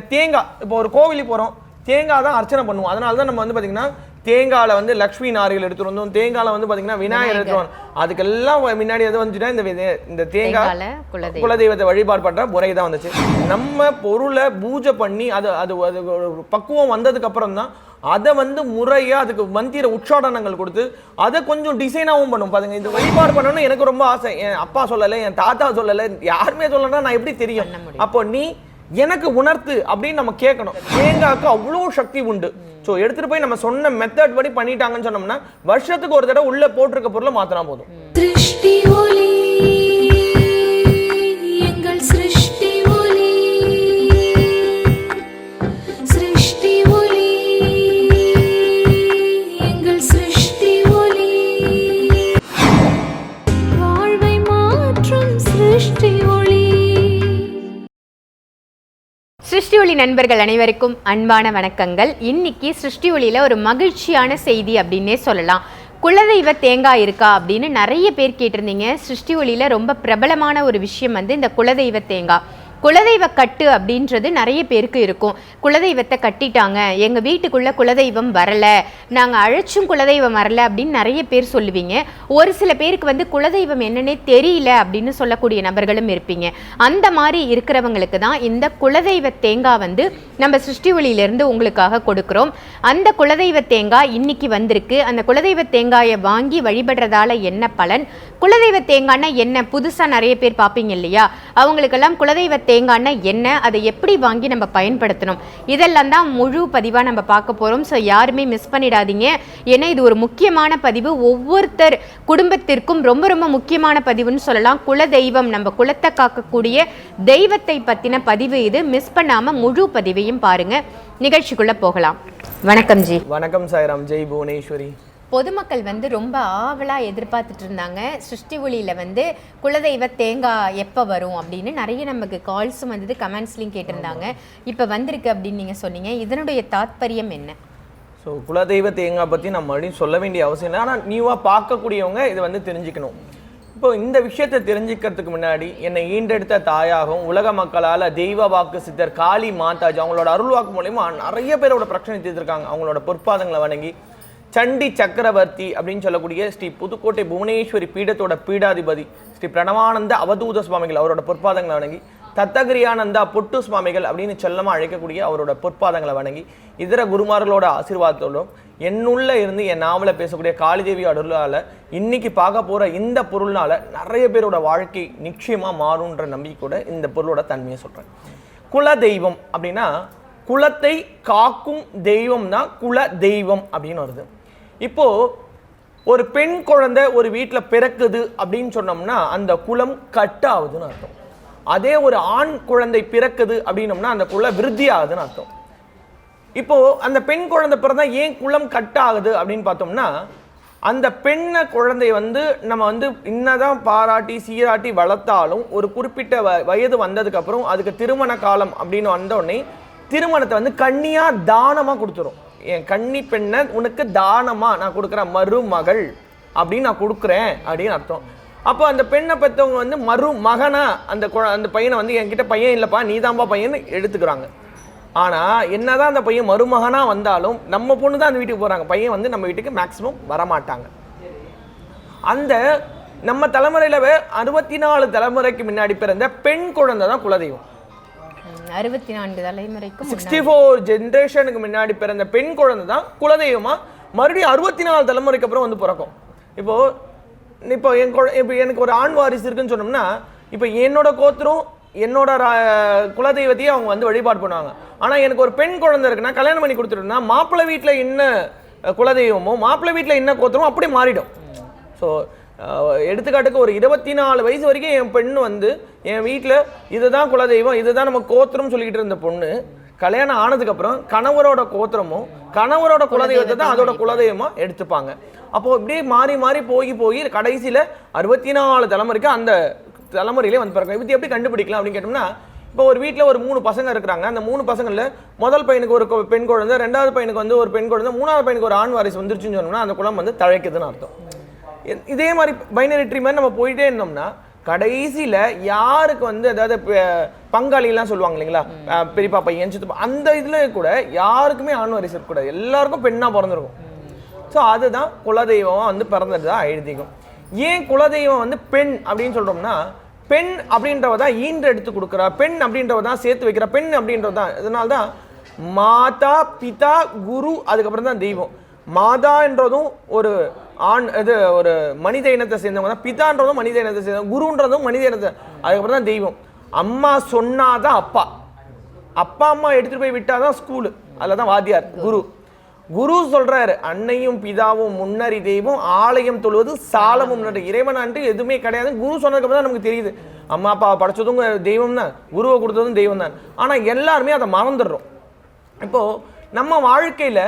தேங்காய் இப்போ ஒரு கோவிலுக்கு போகிறோம் தேங்காய் தான் அர்ச்சனை பண்ணுவோம். அதனால தான் நம்ம வந்து பார்த்தீங்கன்னா தேங்காயில் வந்து லக்ஷ்மி நாரிகள் எடுத்துட்டு வந்தோம். தேங்காயில் வந்து பார்த்தீங்கன்னா விநாயகர் எடுத்துட்டு வந்தோம். அதுக்கெல்லாம் முன்னாடி எது வந்துச்சுன்னா இந்த இந்த தேங்காய் குலதெய்வத்தை வழிபாடு பண்ற முறை தான் வந்துச்சு. நம்ம பொருளை பூஜை பண்ணி அது அது அது ஒரு பக்குவம் வந்ததுக்கு அப்புறம் தான் அதை வந்து முறையா அதுக்கு மந்திர உச்சாடனங்கள் கொடுத்து அதை கொஞ்சம் டிசைனாகவும் பண்ணும் பாருங்க இந்த வழிபாடு பண்ணணும்னு எனக்கு ரொம்ப ஆசை. என் அப்பா சொல்லலை என் தாத்தா சொல்லலை யாருமே சொல்லலைன்னா நான் எப்படி தெரியும். அப்போ நீ எனக்கு உணர்த்து அப்படின்னு நம்ம கேட்கணும். தேங்காய்க்கு அவ்வளோ சக்தி உண்டு. ஸோ எடுத்துட்டு போய் நம்ம சொன்ன மெத்தட் படி பண்ணிட்டாங்கன்னு சொன்னோம்னா வருஷத்துக்கு ஒரு தடவை உள்ள போட்டிருக்க பொருளை மாத்தினா போதும். ஒளி நண்பர்கள் அனைவருக்கும் அன்பான வணக்கங்கள். இன்னைக்கு சிருஷ்டி ஒளியில ஒரு மகிழ்ச்சியான செய்தி அப்படின்னே சொல்லலாம். குலதெய்வ தேங்காய் இருக்கா அப்படின்னு நிறைய பேர் கேட்டிருந்தீங்க. சிருஷ்டி ஒளியில ரொம்ப பிரபலமான ஒரு விஷயம் வந்து இந்த குலதெய்வ தேங்காய். குலதெய்வ கட்டு அப்படின்றது நிறைய பேருக்கு இருக்கும். குலதெய்வத்தை கட்டிட்டாங்க. எங்கள் வீட்டுக்குள்ளே குலதெய்வம் வரலை. நாங்கள் அழைச்சும் குலதெய்வம் வரல அப்படின்னு நிறைய பேர் சொல்லுவீங்க. ஒரு சில பேருக்கு வந்து குலதெய்வம் என்னன்னே தெரியல அப்படின்னு சொல்லக்கூடிய நபர்களும் இருப்பீங்க. அந்த மாதிரி இருக்கிறவங்களுக்கு தான் இந்த குலதெய்வ தேங்காய் வந்து நம்ம சிருஷ்டி ஒளியிலேருந்து உங்களுக்காக கொடுக்குறோம். அந்த குலதெய்வ தேங்காய் இன்னைக்கு வந்திருக்கு. அந்த குலதெய்வ தேங்காயை வாங்கி வழிபடுறதால என்ன பலன்? குலதெய்வ தேங்காய்னா என்ன? புதுசாக நிறைய பேர் பார்ப்பீங்க இல்லையா? அவங்களுக்கெல்லாம் குலதெய்வ தேங்காய்னா என்ன? அதை எப்படி வாங்கி நம்ம பயன்படுத்தணும்? இதெல்லாம் தான் முழு பதிவாக நம்ம பார்க்க போகிறோம் ஸோ யாருமே மிஸ் பண்ணிடாதீங்க. ஏன்னா இது ஒரு முக்கியமான பதிவு. ஒவ்வொருத்தர் குடும்பத்திற்கும் ரொம்ப ரொம்ப முக்கியமான பதிவுன்னு சொல்லலாம். குல தெய்வம் நம்ம குலத்தை காக்கக்கூடிய தெய்வத்தை பற்றின பதிவு இது. மிஸ் பண்ணாமல் முழு பதிவையும் பாருங்க. நிகழ்ச்சிக்குள்ள போகலாம். வணக்கம் ஜி. வணக்கம் சாய்ராம். ஜெய் புவனேஸ்வரி. பொதுமக்கள் வந்து ரொம்ப ஆவலாக எதிர்பார்த்துட்டு இருந்தாங்க. சிருஷ்டி ஒளியில் வந்து குலதெய்வ தேங்காய் எப்போ வரும் அப்படின்னு நிறைய நமக்கு கால்ஸும் வந்தது கமெண்ட்ஸ்லையும் கேட்டிருந்தாங்க. இப்போ வந்திருக்கு அப்படின்னு நீங்கள் சொன்னீங்க. இதனுடைய தாத்பரியம் என்ன? ஸோ குலதெய்வ தேங்காய் பற்றி நம்ம மறுபடியும் சொல்ல வேண்டிய அவசியம் இல்லை. ஆனால் நியூவாக பார்க்கக்கூடியவங்க இதை வந்து தெரிஞ்சுக்கணும். இப்போ இந்த விஷயத்தை தெரிஞ்சுக்கிறதுக்கு முன்னாடி என்னை ஈண்டெடுத்த தாயாகவும் உலக மக்களால் தெய்வ வாக்கு சித்தர் காளி மாதாஜி அவங்களோட அருள் வாக்கு மூலயமா நிறைய பேரோட பிரச்சனை தீர்த்திருக்காங்க. அவங்களோட பொற்பாதங்களை வணங்கி சண்டி சக்கரவர்த்தி அப்படின்னு சொல்லக்கூடிய ஸ்ரீ புதுக்கோட்டை புவனேஸ்வரி பீடத்தோட பீடாதிபதி ஸ்ரீ பிரணவானந்த அவதூத சுவாமிகள் அவரோட பொற்பாதங்களை வணங்கி தத்தகிரியானந்தா பொட்டு சுவாமிகள் அப்படின்னு செல்லமாக அழைக்கக்கூடிய அவரோட பொற்பாதங்களை வணங்கி இதர குருமார்களோட ஆசீர்வாதத்தோடும் என்னுள்ள இருந்து என் நாவல பேசக்கூடிய காளிதேவி அருளால் இன்னைக்கு பார்க்க போகிற இந்த பொருள்னால நிறைய பேரோட வாழ்க்கை நிச்சயமாக மாறும்ன்ற நம்பிக்கையோட இந்த பொருளோட தன்மையை சொல்கிறேன் குல தெய்வம் அப்படின்னா குலத்தை காக்கும் தெய்வம் தான் குல தெய்வம் அப்படின்னு வருது. இப்போ ஒரு பெண் குழந்தை ஒரு வீட்டில் பிறக்குது அப்படின்னு சொன்னோம்னா அந்த குலம் கட்டாகுதுன்னு அர்த்தம். அதே ஒரு ஆண் குழந்தை பிறக்குது அப்படின்னோம்னா அந்த குலம் விருத்தி ஆகுதுன்னு அர்த்தம். இப்போ அந்த பெண் குழந்தை பிறந்தா ஏன் குலம் கட் ஆகுது அப்படின்னு பார்த்தோம்னா அந்த பெண்ணை குழந்தை வந்து நம்ம வந்து இன்னதான் பாராட்டி சீராட்டி வளர்த்தாலும் ஒரு குறிப்பிட்ட வ- வயது வந்ததுக்கப்புறம் அதுக்கு திருமண காலம் அப்படின்னு வந்தோடனே திருமணத்தை வந்து கண்ணியாக தானமாக கொடுத்துரும். என் கன்னி பெண்ணை உனக்கு தானமாக நான் கொடுக்குறேன் மருமகள் அப்படின்னு நான் கொடுக்குறேன் அப்படின்னு அர்த்தம். அப்போ அந்த பெண்ணை பெற்றவங்க வந்து மருமகனா அந்த குழ- அந்த பையனை வந்து என்கிட்ட பையன் இல்லைப்பா நீதான்பா பையன் எடுத்துக்கிறாங்க. ஆனா என்னதான் அந்த பையன் மருமகனாக வந்தாலும் நம்ம பொண்ணு தான் அந்த வீட்டுக்கு போகிறாங்க பையன் வந்து நம்ம வீட்டுக்கு மேக்சிமம் வரமாட்டாங்க. அந்த நம்ம தலைமுறையில் அறுபத்தி நாலு தலைமுறைக்கு முன்னாடி பிறந்த பெண் குழந்தை தான் குலதெய்வம். அறுபத்தி நான்கு தலைமுறைக்கும் சிக்ஸ்டி ஃபோர் ஜென்ரேஷனுக்கு முன்னாடி பிறந்த பெண் குழந்தை தான் குலதெய்வமா? மறுபடியும் அறுபத்தி நாலு தலைமுறைக்கு அப்புறம் வந்து பிறக்கும். இப்போ இப்போ என் குழ இப்போ எனக்கு ஒரு ஆண் வாரிசு இருக்குன்னு சொன்னோம்னா இப்போ என்னோட கோத்திரம் என்னோட ரா- குலதெய்வத்தையே அவங்க வந்து வழிபாடு பண்ணுவாங்க. ஆனால் எனக்கு ஒரு பெண் குழந்தை இருக்குன்னா கல்யாணம் பண்ணி கொடுத்துட்டோம்னா மாப்பிள்ளை வீட்டில் என்ன குலதெய்வமோ மாப்பிள்ளை வீட்டில் என்ன கோத்திரமோ அப்படி மாறிடும். ஸோ எடுத்துக்காட்டுக்கு ஒரு இருபத்தி நாலு வயசு வரைக்கும் என் பெண் வந்து என் வீட்டில் இதுதான் குலதெய்வம் இதுதான் நம்ம கோத்திரம் சொல்லிக்கிட்டு இருந்த பொண்ணு கல்யாணம் ஆனதுக்கப்புறம் கணவரோட கோத்திரமும் கணவரோட குலதெய்வத்தை தான் அதோட குலதெய்வமா எடுத்துப்பாங்க. அப்போ இப்படியே மாறி மாறி போய் போய் கடைசியில அறுபத்தி நாலு தலைமுறைக்கு அந்த தலைமுறையிலே வந்து பிறக்கும். இது எப்படி கண்டுபிடிக்கலாம் அப்படின்னு கேட்டோம்னா இப்போ ஒரு வீட்டில் ஒரு மூணு பசங்க இருக்கிறாங்க. அந்த மூணு பசங்கள்ல முதல் பையனுக்கு ஒரு பெண் குழந்தை ரெண்டாவது பையனுக்கு வந்து ஒரு பெண் குழந்தை மூணாவது பையனுக்கு ஒரு ஆண் வாரிசு வந்துருச்சுன்னு சொன்னோம்னா அந்த குலம் வந்து தழைக்குதுன்னு அர்த்தம். இதே மாதிரி பைனரி ட்ரீ மாதிரி நம்ம போயிட்டே இருந்தோம்னா கடைசியில யாருக்கு வந்து அதாவது பங்காளிலாம் சொல்லுவாங்க இல்லைங்களா? பெரியப்பா பையன் சித்தப்பா அந்த இதுல கூட யாருக்குமே ஆண் வாரிசு இருக்கக்கூடாது எல்லாருக்கும் பெண்ணா பிறந்திருக்கும். ஸோ அதுதான் குலதெய்வம் வந்து பிறந்ததா ஐதீகம். ஏன் குலதெய்வம் வந்து பெண் அப்படின்னு சொல்றோம்னா பெண் அப்படின்றவ தான் ஈன்று எடுத்து கொடுக்குறா பெண் அப்படின்றவ தான் சேர்த்து வைக்கிறா பெண் அப்படின்றது தான் இதனால தான் மாதா பிதா குரு அதுக்கப்புறம் தான் தெய்வம் மாதான்றதும் ஒரு ஆண் இது ஒரு மனித இனத்தை சேர்ந்தவங்க தான் பிதான்றதும் மனித இனத்தை சேர்ந்தவங்க குருன்றதும் மனித இனத்தை அதுக்கப்புறம் தான் தெய்வம். அம்மா சொன்னாதான் அப்பா. அப்பா அம்மா எடுத்துகிட்டு போய் விட்டால் தான் ஸ்கூலு. அதில் தான் வாத்தியார் குரு. குரு சொல்றாரு அன்னையும் பிதாவும் முன்னறி தெய்வம் ஆலயம் தொழுவது சாலமும் முன்னறி. இறைவன் அன்று எதுவுமே கிடையாது. குரு சொன்னதுக்கு தான் நமக்கு தெரியுது. அம்மா அப்பா படைச்சதும் தெய்வம் தான். குருவை கொடுத்ததும் தெய்வம் தான். ஆனால் எல்லாருமே அதை மறந்துடுறோம். இப்போ நம்ம வாழ்க்கையில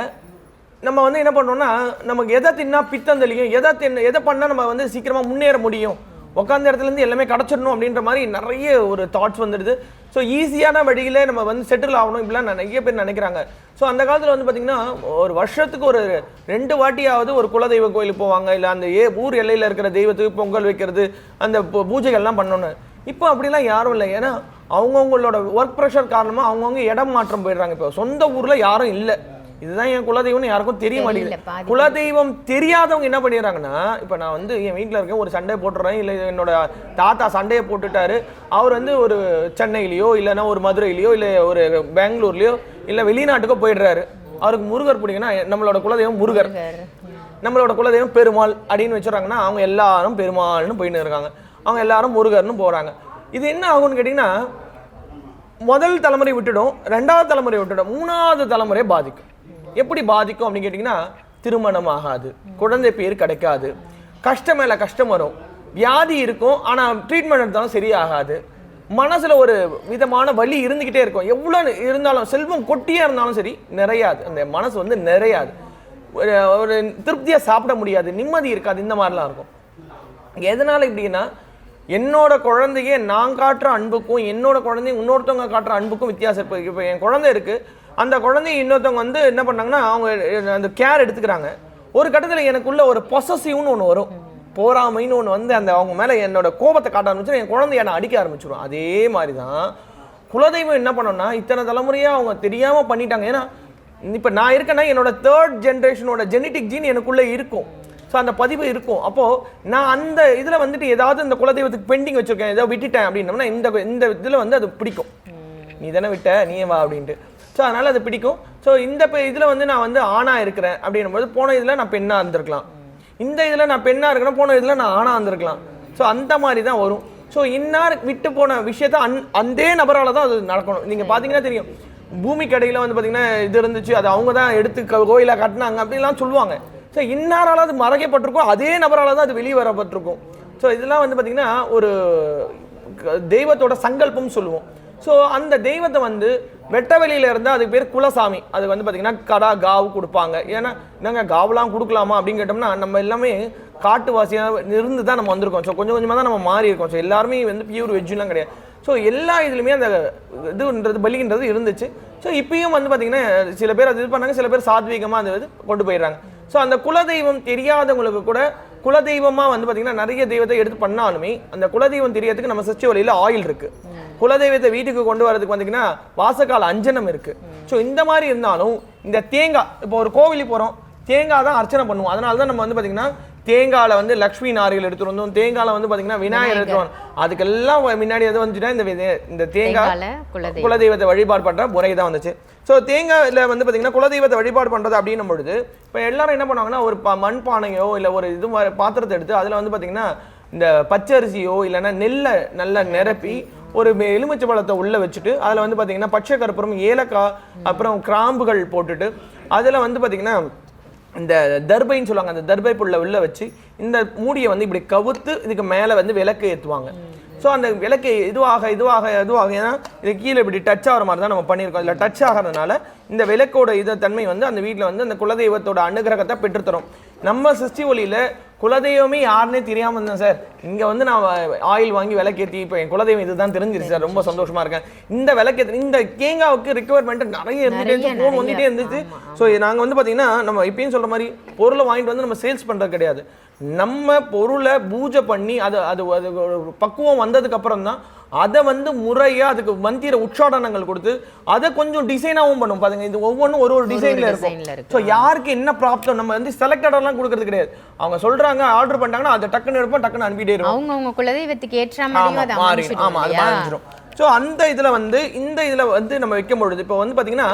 நம்ம வந்து என்ன பண்ணோம்னா நமக்கு எதை தின்னா பித்தம் தெளியும் எதை தின்ன எதை பண்ணால் நம்ம வந்து சீக்கிரமாக முன்னேற முடியும். உட்காந்த இடத்துலேருந்து எல்லாமே கிடச்சிடணும் அப்படின்ற மாதிரி நிறைய ஒரு தாட்ஸ் வந்துடுது. ஸோ ஈஸியான வழியில் நம்ம வந்து செட்டில் ஆகணும் இப்படிலாம் நிறைய பேர் நினைக்கிறாங்க. ஸோ அந்த காலத்தில் வந்து பார்த்திங்கன்னா ஒரு வருஷத்துக்கு ஒரு ரெண்டு வாட்டியாவது ஒரு குலதெய்வ கோயிலுக்கு போவாங்க. இல்லை அந்த ஏ ஊர் எல்லையில் இருக்கிற தெய்வத்துக்கு பொங்கல் வைக்கிறது அந்த பூ- பூஜைகள்லாம் பண்ணணும் இப்போ அப்படிலாம் யாரும் இல்லை. ஏன்னா அவங்கவுங்களோட ஒர்க் ப்ரெஷர் காரணமாக அவங்கவுங்க இடம் மாற்றம் போயிடுறாங்க. இப்போ சொந்த ஊரில் யாரும் இல்லை. இதுதான் என் குலதெய்வம்னு யாருக்கும் தெரிய மாட்டேங்குது. குலதெய்வம் தெரியாதவங்க என்ன பண்ணிடுறாங்கன்னா இப்போ நான் வந்து என் வீட்டில் இருக்கேன் ஒரு சண்டை போட்டுறேன் இல்லை என்னோட தாத்தா சண்டையை போட்டுட்டாரு. அவர் வந்து ஒரு சென்னையிலையோ இல்லைன்னா ஒரு மதுரையிலையோ இல்லை ஒரு பெங்களூர்லையோ இல்லை வெளிநாட்டுக்கோ போயிடுறாரு. அவருக்கு முருகர் பிடிக்குன்னா நம்மளோட குலதெய்வம் முருகர். நம்மளோட குலதெய்வம் பெருமாள் அப்படின்னு வச்சுறாங்கன்னா அவங்க எல்லாரும் பெருமாள்னு போயின்னு இருக்காங்க. அவங்க எல்லாரும் முருகர்னு போறாங்க. இது என்ன ஆகும்னு கேட்டிங்கன்னா முதல் தலைமுறை விட்டுடும் ரெண்டாவது தலைமுறை விட்டுடும் மூணாவது தலைமுறை பாதிக்கும். எப்படி பாதிக்கும் அப்படின்னு கேட்டிங்கன்னா திருமணம் ஆகாது குழந்தை பேர் கிடைக்காது. கஷ்டம் மேலே கஷ்டம் வரும். வியாதி இருக்கும் ஆனால் ட்ரீட்மெண்ட் எடுத்தாலும் சரியாகாது. மனசில் ஒரு விதமான வலி இருந்துக்கிட்டே இருக்கும். எவ்வளோ இருந்தாலும் செல்வம் கொட்டியாக இருந்தாலும் சரி நிறையாது. அந்த மனசு வந்து நிறையாது. ஒரு ஒரு சாப்பிட முடியாது. நிம்மதி இருக்காது. இந்த மாதிரிலாம் இருக்கும். எதனால் இப்படின்னா என்னோட குழந்தைய நான் காட்டுற அன்புக்கும் என்னோட குழந்தைய இன்னொருத்தவங்க காட்டுற அன்புக்கும் வித்தியாசம் இப்போ இப்போ என் குழந்தை இருக்குது அந்த குழந்தைய இன்னொருத்தவங்க வந்து என்ன பண்ணாங்கன்னா அவங்க அந்த கேர் எடுத்துக்கிறாங்க. ஒரு கட்டத்தில் எனக்குள்ள ஒரு பொசசிவ்னு ஒன்று வரும். போராமைன்னு ஒன்று வந்து அந்த அவங்க மேலே என்னோட கோபத்தை காட்ட ஆரம்பிச்சு என் குழந்தைய நான் அடிக்க ஆரம்பிச்சிடும் அதே மாதிரி தான் குலதெய்வம் என்ன பண்ணோம்னா இத்தனை தலைமுறையாக அவங்க தெரியாமல் பண்ணிட்டாங்க. ஏன்னா இப்போ நான் இருக்கேன்னா என்னோட தேர்ட் ஜென்ரேஷனோட ஜெனட்டிக் ஜீன் எனக்குள்ளே இருக்கும். ஸோ அந்த பதிவு இருக்கும். அப்போது நான் அந்த இதில் வந்துட்டு ஏதாவது இந்த குலதெய்வத்துக்கு பெண்டிங் வச்சுருக்கேன் ஏதோ விட்டுட்டேன் அப்படின்னம்னா இந்த இந்த இதில் வந்து அது பிடிக்கும். நீ தானே விட்ட நீ வா அப்படின்ட்டு. ஸோ அதனால் அது பிடிக்கும். ஸோ இந்த பெ- வந்து நான் வந்து ஆணாக இருக்கிறேன் அப்படின்னும் போது போன இதில் நான் பெண்ணாக இருந்திருக்கலாம். இந்த இதில் நான் பெண்ணாக இருக்கணும் போன இதில் நான் ஆணாக இருந்திருக்கலாம். ஸோ அந்த மாதிரி தான் வரும். ஸோ இன்னார் விட்டு போன விஷயத்த அந் அந்தே நபரால் தான் அது நடக்கணும். நீங்கள் பார்த்தீங்கன்னா தெரியும். பூமி கடையில் வந்து பார்த்தீங்கன்னா இது இருந்துச்சு அது அவங்க தான் எடுத்து கோயிலாக கட்டினாங்க அப்படின்லாம் சொல்லுவாங்க. ஸோ இன்னாரால் அது மறைக்கப்பட்டிருக்கும் அதே நபரால் தான் அது வெளியே வரப்பட்டிருக்கும். ஸோ இதெல்லாம் வந்து பார்த்திங்கன்னா ஒரு க- தெய்வத்தோட சங்கல்பம் சொல்லுவோம். ஸோ அந்த தெய்வத்தை வந்து வெட்ட வெளியில அதுக்கு பேர் குலசாமி. அது வந்து பார்த்தீங்கன்னா கடா காவு கொடுப்பாங்க. ஏன்னா நாங்கள் காவுலாம் கொடுக்கலாமா அப்படின்னு கேட்டோம்னா நம்ம எல்லாமே காட்டுவாசியாக இருந்து தான் நம்ம வந்திருக்கோம். ஸோ கொஞ்சம் கொஞ்சமாக தான் நம்ம மாறி இருக்கோம் ஸோ எல்லாருமே வந்து பியூர் வெஜ்ஜுலாம் கிடையாது. ஸோ எல்லா இதுலையுமே அந்த இதுன்றது பலின்றது இருந்துச்சு. ஸோ இப்பயும் வந்து பார்த்தீங்கன்னா சில பேர் அது இது பண்ணாங்க சில பேர் சாத்வீகமாக அந்த இது கொண்டு போயிடுறாங்க. ஸோ அந்த குலதெய்வம் தெரியாதவங்களுக்கு கூட குலதெய்வமாக வந்து பார்த்தீங்கன்னா நிறைய தெய்வத்தை எடுத்து பண்ணாலுமே அந்த குலதெய்வம் தெரியறதுக்கு நம்ம சச்சி வழியில் ஆயில் இருக்குது குலதெய்வத்தை வீட்டுக்கு கொண்டு வரதுக்கு பார்த்தீங்கன்னா வாசக்கால அஞ்சனம் இருக்கு. ஸோ இந்த மாதிரி இருந்தாலும் இந்த தேங்காய் இப்போ ஒரு கோவிலுக்கு போகிறோம் தேங்காய் தான் அர்ச்சனை பண்ணுவோம். அதனால தான் நம்ம வந்து பார்த்தீங்கன்னா தேங்காயில வந்து லக்ஷ்மி நாரிகள் எடுத்துட்டு வந்தோம். தேங்காயில வந்து பார்த்தீங்கன்னா விநாயகர் எடுத்துட்டு வந்தோம் அதுக்கெல்லாம் முன்னாடி எது வந்துச்சுன்னா இந்த இந்த தேங்காய் குலதெய்வத்தை வழிபாடு பண்ற முறை தான் வந்துச்சு. ஸோ தேங்காயில் வந்து பார்த்தீங்கன்னா குலதெய்வத்தை வழிபாடு பண்றது அப்படின்னும் பொழுது இப்போ எல்லாரும் என்ன பண்ணுவாங்கன்னா ஒரு மண் பானையோ இல்லை ஒரு இது பாத்திரத்தை எடுத்து அதில் வந்து பார்த்தீங்கன்னா இந்த பச்சரிசியோ இல்லைன்னா நெல்லை நல்லா நிரப்பி ஒரு எலுமிச்சை பழத்தை உள்ள வச்சுட்டு அதில் வந்து பார்த்தீங்கன்னா பச்சை கருப்புறம் ஏலக்காய் அப்புறம் கிராம்புகள் போட்டுட்டு அதில் வந்து பார்த்தீங்கன்னா இந்த தர்பைன்னு சொல்லுவாங்க அந்த தர்பை புள்ள உள்ள வச்சு இந்த மூடியை வந்து இப்படி கவுத்து இதுக்கு மேலே வந்து விளக்கு ஏற்றுவாங்க ஸோ அந்த விளக்கு இதுவாக இதுவாக இதுவாக ஏன்னா இது கீழே இப்படி டச் ஆகிற மாதிரி தான் நம்ம பண்ணியிருக்கோம். இதில் டச் ஆகிறதுனால இந்த விளக்கோட இத தன்மை வந்து அந்த வீட்டில் வந்து அந்த குலதெய்வத்தோட அனுகிரகத்தை பெற்றுத்தரும். நம்ம சிருஷ்டி ஒளியில் குலதெய்வமே யாருன்னே தெரியாம இருந்தேன் சார். இங்க வந்து நான் ஆயில் வாங்கி விளக்கேத்தி இப்போ என் குலதெய்வம் இதுதான் தெரிஞ்சிருச்சு சார். ரொம்ப சந்தோஷமா இருக்கேன். இந்த விளக்கேத்தி இந்த தேங்காவுக்கு ரிக்குவயர்மெண்ட் நிறைய இருந்துட்டே ஃபோன். வந்துட்டே இருந்துச்சு. ஸோ நாங்க வந்து பாத்தீங்கன்னா நம்ம இப்பயும் சொல்ற மாதிரி பொருளை வாங்கிட்டு வந்து நம்ம சேல்ஸ் பண்றது கிடையாது. நம்ம பொருளை பூஜை பண்ணி அது அது அது பக்குவம் வந்ததுக்கு அப்புறம் தான் அதை வந்து முறையா அதுக்கு மந்திர உச்சாடனங்கள் கொடுத்து அதை கொஞ்சம் டிசைனாகவும் பண்ணும். பாருங்க இது ஒவ்வொன்றும் ஒரு ஒரு டிசைன்ல இருக்கும். இருக்கு. ஸோ யாருக்கு என்ன ப்ராப்ளம் நம்ம வந்து செலக்டடெல்லாம் கொடுக்கறது கிடையாது. அவங்க சொல்றாங்க ஆர்டர் பண்ணிட்டாங்கன்னா அதை டக்குன்னு எடுப்போம் டக்குன்னு அனுப்பிட்டே இருக்கும் அவங்க உங்க குலதெய்வத்துக்கு ஏற்ற மாதிரியும் ஆமா அதை மாறி அமைச்சிடும் ஆமா அது இல்லையா? மாறிஞ்சிரும். ஸோ அந்த இதுல வந்து இந்த இதுல வந்து நம்ம வைக்கும் பொழுது இப்போ வந்து பாத்தீங்கன்னா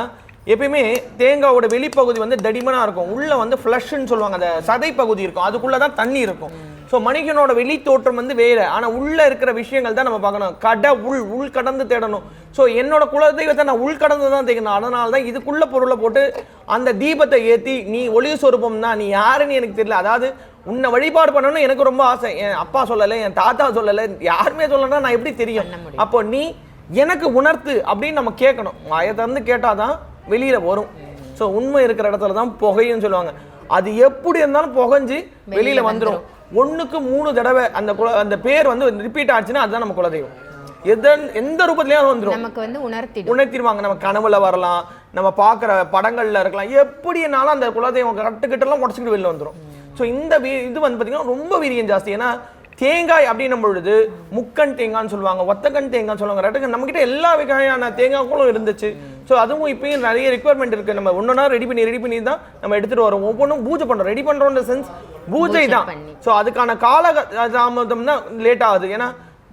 எப்பயுமே தேங்காவோட வெளிப்பகுதி வந்து தடிமனா இருக்கும். உள்ள வந்து ஃப்ளஷ்ன்னு சொல்லுவாங்க அந்த சதை பகுதி இருக்கும். அதுக்குள்ள தான் தண்ணி இருக்கும். ஸோ மனிதனோட வெளி தோற்றம் வந்து வேற. ஆனா உள்ள இருக்கிற விஷயங்கள் தான் நம்ம பார்க்கணும். கட உள் உள் கடந்து தேடணும். ஸோ என்னோட குலதெய்வத்தை நான் உள் கடந்து தான் தேடணும் அதனால தான் இதுக்குள்ள பொருளை போட்டு அந்த தீபத்தை ஏத்தி நீ ஒளி சொரூபம் தான் நீ யாருன்னு எனக்கு தெரியல. அதாவது உன்னை வழிபாடு பண்ணணும்னு எனக்கு ரொம்ப ஆசை. என் அப்பா சொல்லலை என் தாத்தா சொல்லலை யாருமே சொல்லலைன்னா நான் எப்படி தெரியும்? அப்போ நீ எனக்கு உணர்த்து அப்படின்னு நம்ம கேட்கணும். வாயை திறந்து கேட்டாதான் வெளியில வரும். ஸோ உண்மை இருக்கிற இடத்துல தான் புகையும் சொல்லுவாங்க. அது எப்படி இருந்தாலும் புகைஞ்சு வெளியில வந்துரும். ஒண்ணுக்கு மூணு தடவை அந்த குல அந்த பேர் வந்து ரிப்பீட் ஆச்சுன்னா அதுதான் நம்ம குலதெய்வம். எதன் எந்த ரூபத்திலயும் அது வந்துரும். நமக்கு வந்து உணர்த்திடும். உணர்த்திடுவாங்க. நம்ம கனவுல வரலாம் நம்ம பார்க்குற படங்கள்ல இருக்கலாம். எப்படினாலும் அந்த குலதெய்வம் கட்டுக்கிட்டெல்லாம் உடச்சிக்கிட்டு வெளில வந்துரும். ஸோ இந்த வீ- இது வந்து பார்த்தீங்கன்னா ரொம்ப வீரியம் ஜாஸ்தி. ஏன்னா தேங்காய் அப்படின்னும் பொழுது முக்கன் தேங்காய்னு சொல்லுவாங்க ஒத்தக்கன் தேங்காய்னு சொல்லுவாங்க ரெட்டுக்கு நம்ம கிட்ட எல்லா வகையான தேங்காய்களும் இருந்துச்சு. ஸோ அதுவும் இப்பயும் நிறைய ரெக்குவயர்மெண்ட் இருக்கு. நம்ம ஒன்னொன்னா ரெடி பண்ணி ரெடி பண்ணி தான் நம்ம எடுத்துட்டு வரோம். ஒவ்வொன்றும் பூஜை பண்றோம். ரெடி பண்றோம்ன்ற சென்ஸ் பூஜை தான். ஸோ அதுக்கான கால தாமதம் தான் லேட் ஆகுது. ஏன்னா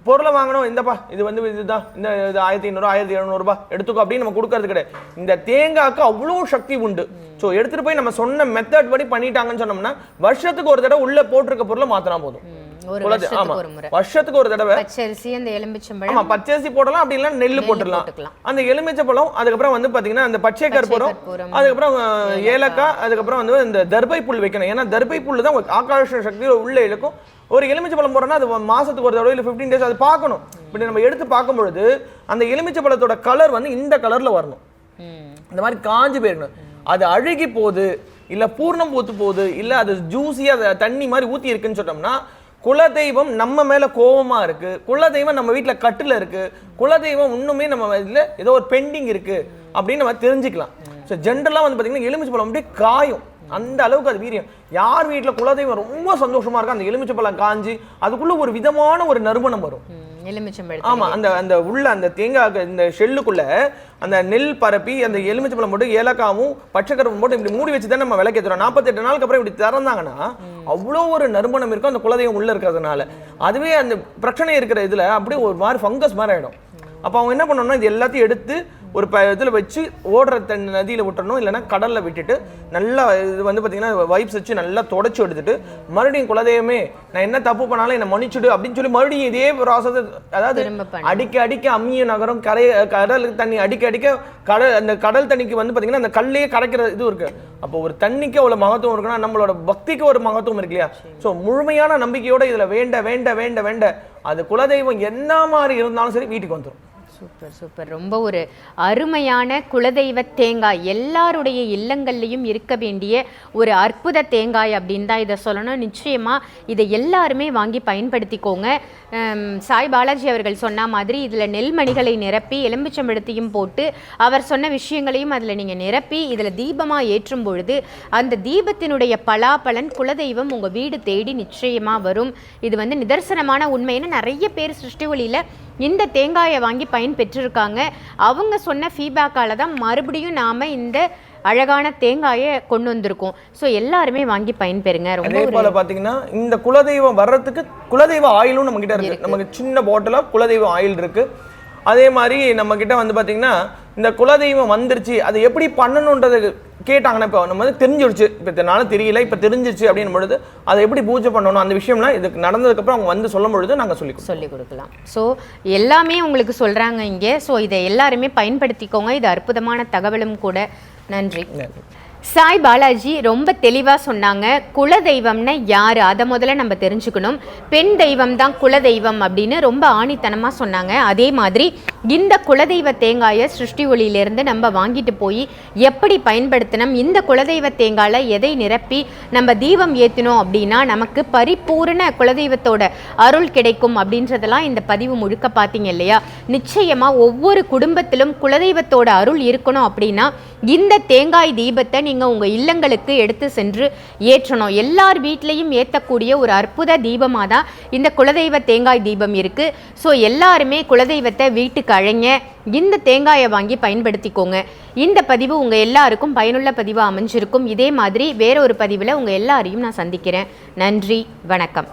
பொருளை வாங்கணும். இந்தப்பா இது வந்து இதுதான் இந்த இது ஆயிரத்தி ஐநூறு ஆயிரத்தி எழுநூறுபா எடுத்துக்கோ அப்படின்னு நம்ம கொடுக்கறது கிடையாது. இந்த தேங்காய்க்கு அவ்வளோ சக்தி உண்டு. ஸோ எடுத்துட்டு போய் நம்ம சொன்ன மெத்தட் படி பண்ணிட்டாங்கன்னு சொன்னோம்னா வருஷத்துக்கு ஒரு தடவை உள்ள போட்டிருக்க பொருளை மாத்தினா போதும். வருஷத்துக்கு ஒரு முறை. வருஷத்துக்கு ஒரு தடவை. பச்சரிசி அந்த எலும்பிச்சம்பழம் ஆமா பச்சரிசி போடலாம் அப்படி இல்லைன்னா நெல்லு போட்டுடலாம். அந்த எலுமிச்சை பழம் அதுக்கப்புறம் வந்து பாத்தீங்கன்னா அந்த பச்சை கற்பூரம் அதுக்கப்புறம் ஏலக்காய். அதுக்கப்புறம் வந்து இந்த தர்பை புல் வைக்கணும். ஏன்னா தர்பை புல் தான் ஒரு ஆகாஷ சக்தி உள்ள இழுக்கும். ஒரு எலுமிச்சை பழம் போறோம்னா அது மாசத்துக்கு ஒரு தடவை இல்லை ஃபிஃப்டீன் டேஸ் அது பார்க்கணும். இப்படி நம்ம எடுத்து பார்க்கும் பொழுது அந்த எலுமிச்சை பழத்தோட கலர் வந்து இந்த கலர்ல வரணும். இந்த மாதிரி காஞ்சு போயிடணும். அது அழுகி போகுது இல்ல பூர்ணம் பூத்து போகுது இல்ல அது ஜூஸியா அதை தண்ணி மாதிரி ஊத்தி இருக்குன்னு சொன்னோம்னா குலதெய்வம் நம்ம மேலே கோபமாக இருக்குது குலதெய்வம் நம்ம வீட்டில் கட்டில் இருக்குது குலதெய்வம் இன்னுமே நம்ம இதில் ஏதோ ஒரு பெண்டிங் இருக்குது அப்படின்னு நம்ம தெரிஞ்சுக்கலாம். ஸோ ஜென்ரலாக வந்து பார்த்தீங்கன்னா எலுமிச்சை பழம் அப்படியே காயும். அந்த அளவுக்கு அது வீரியம். யார் வீட்ல குலதெய்வம் ரொம்ப சந்தோஷமா இருக்கோ அந்த எலுமிச்சை பழம் காஞ்சி அதுக்குள்ள ஒரு விதமான ஒரு நறுமணம் வரும். ஆமா அந்த அந்த உள்ள அந்த தேங்காய் இந்த ஷெல்லுக்குள்ள அந்த நெல் பரப்பி அந்த எலுமிச்சம்பழம் போட்டு ஏலக்காவும் பச்சைக்கருப்பும் போட்டு இப்படி மூடி வச்சு தான் நம்ம விளக்கேற்றுறோம் நாற்பத்தெட்டு நாளுக்கு அப்புறம் இப்படி திறந்தாங்கன்னா அவ்வளோ ஒரு நறுமணம் இருக்கும் அந்த குலதெய்வம் உள்ள இருக்கிறதுனால. அதுவே அந்த பிரச்சனை இருக்கிற இதுல அப்படியே ஒரு மாதிரி ஃபங்கஸ் மாதிரி ஆயிடும். அப்போ அவங்க என்ன பண்ணணும்னா இது எல்லாத்தையும் எடுத்து ஒரு ப இதில் வச்சு ஓடுற தண்ணி நதியில் விட்டுறணும் இல்லைன்னா கடலில் விட்டுட்டு நல்லா இது வந்து பார்த்தீங்கன்னா வைப்ஸ் வச்சு நல்லா தொடச்சி எடுத்துட்டு மறுபடியும் குலதெய்வமே நான் என்ன தப்பு பண்ணாலும் என்னை மன்னிச்சுடு அப்படின்னு சொல்லி மறுபடியும் இதே ப்ராசஸ் அதாவது. அடிக்க அடிக்க அம்மிய நகரம் கரை கடல் தண்ணி அடிக்க அடிக்க கடல் அந்த கடல் தண்ணிக்கு வந்து பாத்தீங்கன்னா அந்த கல்லையே கரைக்கிற இது இருக்கு. அப்போ ஒரு தண்ணிக்கு அவ்வளவு மகத்துவம் இருக்குன்னா நம்மளோட பக்திக்கு ஒரு மகத்துவம் இருக்கு இல்லையா? ஸோ முழுமையான நம்பிக்கையோட இதுல வேண்ட வேண்ட வேண்ட வேண்ட அது குலதெய்வம் என்ன மாதிரி இருந்தாலும் சரி வீட்டுக்கு வந்துரும். Super super. ரொம்ப ஒரு அருமையான குலதெய்வ தேங்காய். எல்லாருடைய இல்லங்கள்லையும் இருக்க வேண்டிய ஒரு அற்புத தேங்காய் அப்படின்னு தான் இதை சொல்லணும். நிச்சயமாக இதை எல்லாருமே வாங்கி பயன்படுத்திக்கோங்க. சாய் பாலாஜி அவர்கள் சொன்ன மாதிரி இதில் நெல்மணிகளை நிரப்பி எலும்பிச்சம்பழத்தையும் போட்டு அவர் சொன்ன விஷயங்களையும் அதில் நீங்கள் நிரப்பி இதில் தீபமாக ஏற்றும் பொழுது அந்த தீபத்தினுடைய பலாபலன் குலதெய்வம் உங்கள் வீடு தேடி நிச்சயமாக வரும். இது வந்து நிதர்சனமான உண்மைன்னு நிறைய பேர் சிருஷ்டி ஒளியில் இந்த தேங்காயை வாங்கி பயன் பெற்றிருக்காங்க. அவங்க சொன்ன ஃபீட்பேக்கால தான் மறுபடியும் நாம இந்த அழகான தேங்காயை கொண்டு வந்திருக்கோம். ஸோ எல்லாருமே வாங்கி பயன்பெறுங்க அதே போல பாத்தீங்கன்னா இந்த குலதெய்வம் வர்றதுக்கு குலதெய்வ ஆயிலும் நம்ம கிட்ட இருக்கு. நமக்கு சின்ன பாட்டில குலதெய்வ ஆயில் இருக்கு. அதே மாதிரி நம்ம கிட்ட வந்து பாத்தீங்கன்னா இந்த குலதெய்வம் வந்துருச்சு அதை எப்படி பண்ணணுன்றது கேட்டாங்கன்னா இப்போ நம்ம வந்து தெரிஞ்சிருச்சு. இப்போ இதனால தெரியல இப்போ தெரிஞ்சிருச்சு அப்படின்னும் பொழுது அதை எப்படி பூஜை பண்ணணும் அந்த விஷயம்லாம் இதுக்கு நடந்ததுக்கப்புறம் அவங்க வந்து சொல்லும் பொழுது நாங்கள் சொல்லி. சொல்லி கொடுக்கலாம். ஸோ எல்லாமே உங்களுக்கு சொல்றாங்க இங்கே. ஸோ இதை எல்லாருமே பயன்படுத்திக்கோங்க. இது அற்புதமான தகவலும் கூட. நன்றி. நன்றி. சாய் பாலாஜி ரொம்ப தெளிவாக சொன்னாங்க குலதெய்வம்னா யார்? அதை முதல்ல நம்ம தெரிஞ்சுக்கணும். பெண் தெய்வம் தான் குலதெய்வம் அப்படின்னு ரொம்ப ஆணித்தனமாக சொன்னாங்க. அதே மாதிரி இந்த குலதெய்வ தேங்காயை சிருஷ்டி ஒளியிலேருந்து நம்ம வாங்கிட்டு போய் எப்படி பயன்படுத்தினோம் இந்த குலதெய்வ தேங்காயில் எதை நிரப்பி நம்ம தீபம் ஏற்றினோம் அப்படின்னா நமக்கு பரிபூரண குலதெய்வத்தோட அருள் கிடைக்கும் அப்படின்றதெல்லாம் இந்த பதிவு முழுக்க பார்த்தீங்க இல்லையா? நிச்சயமாக ஒவ்வொரு குடும்பத்திலும் குலதெய்வத்தோட அருள் இருக்கணும் அப்படின்னா இந்த தேங்காய் தீபத்தை நீங்கள் உங்கள் இல்லங்களுக்கு எடுத்து சென்று ஏற்றணும். எல்லார் வீட்லேயும் ஏற்றக்கூடிய ஒரு அற்புத தீபமாக தான் இந்த குலதெய்வ தேங்காய் தீபம் இருக்குது ஸோ எல்லாருமே குலதெய்வத்தை வீட்டுக்கு அழைங்க. இந்த தேங்காயை வாங்கி பயன்படுத்திக்கோங்க. இந்த பதிவு உங்கள் எல்லாருக்கும் பயனுள்ள பதிவாக அமைஞ்சிருக்கும். இதே மாதிரி வேற ஒரு பதிவில் உங்கள் எல்லாரையும் நான் சந்திக்கிறேன். நன்றி வணக்கம்.